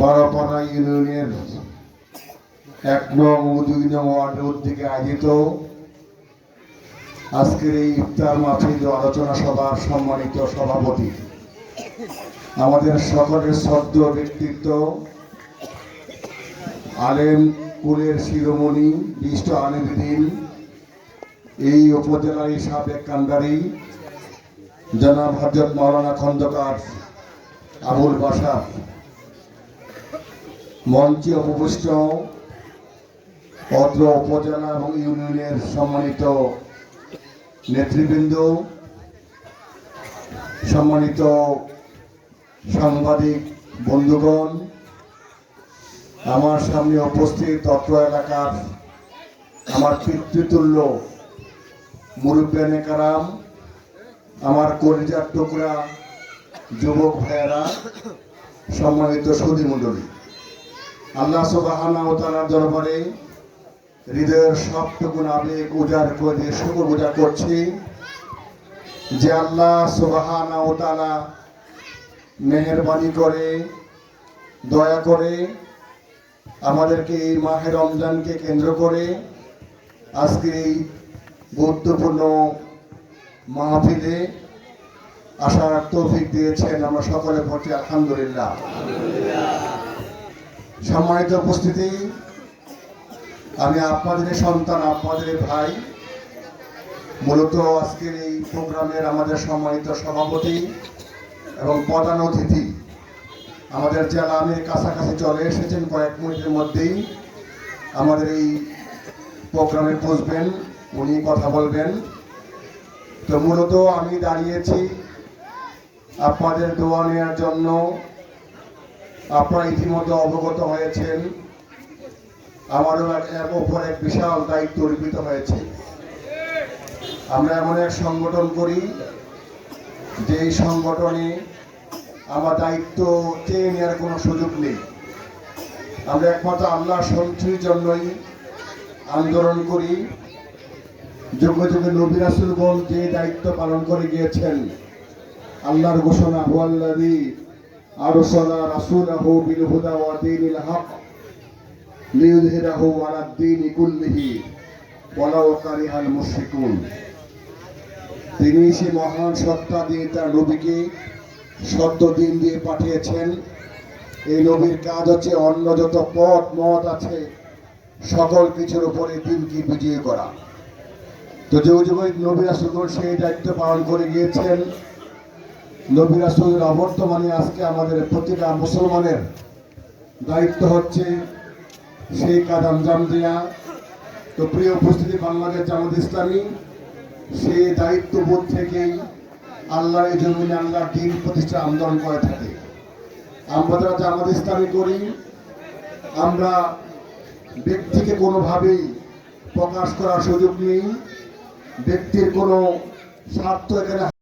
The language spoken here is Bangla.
বারোপাড়া ইউনিয়নের এক নং ও দুই নং ওয়ার্ডের উদ্যোগে আয়োজিত আজকের এই ইফতার মাহফিল আলোচনা সভার সম্মানিত সভাপতি। আমাদের সকলের শ্রদ্ধ ব্যক্তিত্ব আলেম কুলের শিরোমণি বিষ্ট আলেমদিন, এই উপজেলার সাবেক কান্ডারি, জনাব হজরত মাওলানা খন্দকার আবুল বাসার মঞ্চে উপবিষ্ট অত্র উপজেলা এবং ইউনিয়নের সম্মানিত নেতৃবৃন্দ, সম্মানিত সাংবাদিক বন্ধুগণ, আমার সামনে উপস্থিত অত্র এলাকার আমার পিতৃতুল্য মুরব্বানে কারাম আমার কলিজার টুকরা যুবক ভাইয়েরা, সম্মানিত সুদী মণ্ডলী। আল্লাহ তালার দরবারে হৃদয়ের সবটুকু আবেগ উজাড় করে, শুকুর পূজা করছি যে আল্লাহ সুবাহানা ও তালা মেহরবানি করে, দয়া করে আমাদেরকে এই মাহের রমজানকে কেন্দ্র করে আজকে এই গুরুত্বপূর্ণ মাহফিলে আসার তৌফিক দিয়েছেন আমরা সকলে ভর্তি, আলহামদুলিল্লাহ। সম্মানিত উপস্থিতি, আমি আপনাদের সন্তান, আপনাদের ভাই, মূলত আজকের এই প্রোগ্রামের আমাদের সম্মানিত সভাপতি এবং প্রধান অতিথি আমাদের জেলা আমির কাছাকাছি চলে এসেছেন কয়েক মিনিটের মধ্যেই। আমাদের এই প্রোগ্রামে বসবেন, উনি কথা বলবেন। তো মূলত আমি দাঁড়িয়েছি আপনাদের দোয়া নেওয়ার জন্য। আপনারা ইতিমধ্যে অবগত হয়েছেন। আমারও এক ওপর এক বিশাল দায়িত্ব অর্পিত হয়েছে। আমরা এমন এক সংগঠন করি যে এই সংগঠনে আমার দায়িত্ব চেয়ে নেওয়ার কোনো সুযোগ নেই। আমরা একমাত্র আল্লাহ সন্তুষ্টির জন্যই আন্দোলন করি। যোগ্য যোগ্য নবী রাসুলগণ যে দায়িত্ব পালন করে গিয়েছেন, আল্লাহর ঘোষণা, হুয়াল্লাযী বিল হুদা ওয়া দীনিল হক লিইয়ুযহিরাহু আলাদ দীনি কুল্লিহি ওয়ালাউ কারিহাল মুশরিকুন তিনি সে মহান সত্তা দিয়ে তার নবীকে সত্য দিন দিয়ে পাঠিয়েছেন। এই নবীর কাজ হচ্ছে অন্য যত পথ, মত আছে, সকল কিছুর উপরে দিনকে বিজয়ী করা। তো যে যুগে নবী রাসুলগণ সেই দায়িত্ব পালন করে গিয়েছেন। নবী রাসুলের অবর্তমানে আজকে আমাদের প্রতিটা মুসলমানের দায়িত্ব হচ্ছে সেই কাজ আঞ্জাম দেয়া তো প্রিয় উপস্থিতি, বাংলাদেশ জামাত ইসলামী সেই দায়িত্ববোধ থেকেই আল্লাহ এই জমিনে আল্লাহ দিন প্রতিষ্ঠা আন্দোলন করে থাকে। আমরা জামাত ইসলামী করি, আমরা ব্যক্তিকে কোনোভাবেই প্রকাশ করার সুযোগ নেই। ব্যক্তির কোনো স্বার্থ এখানে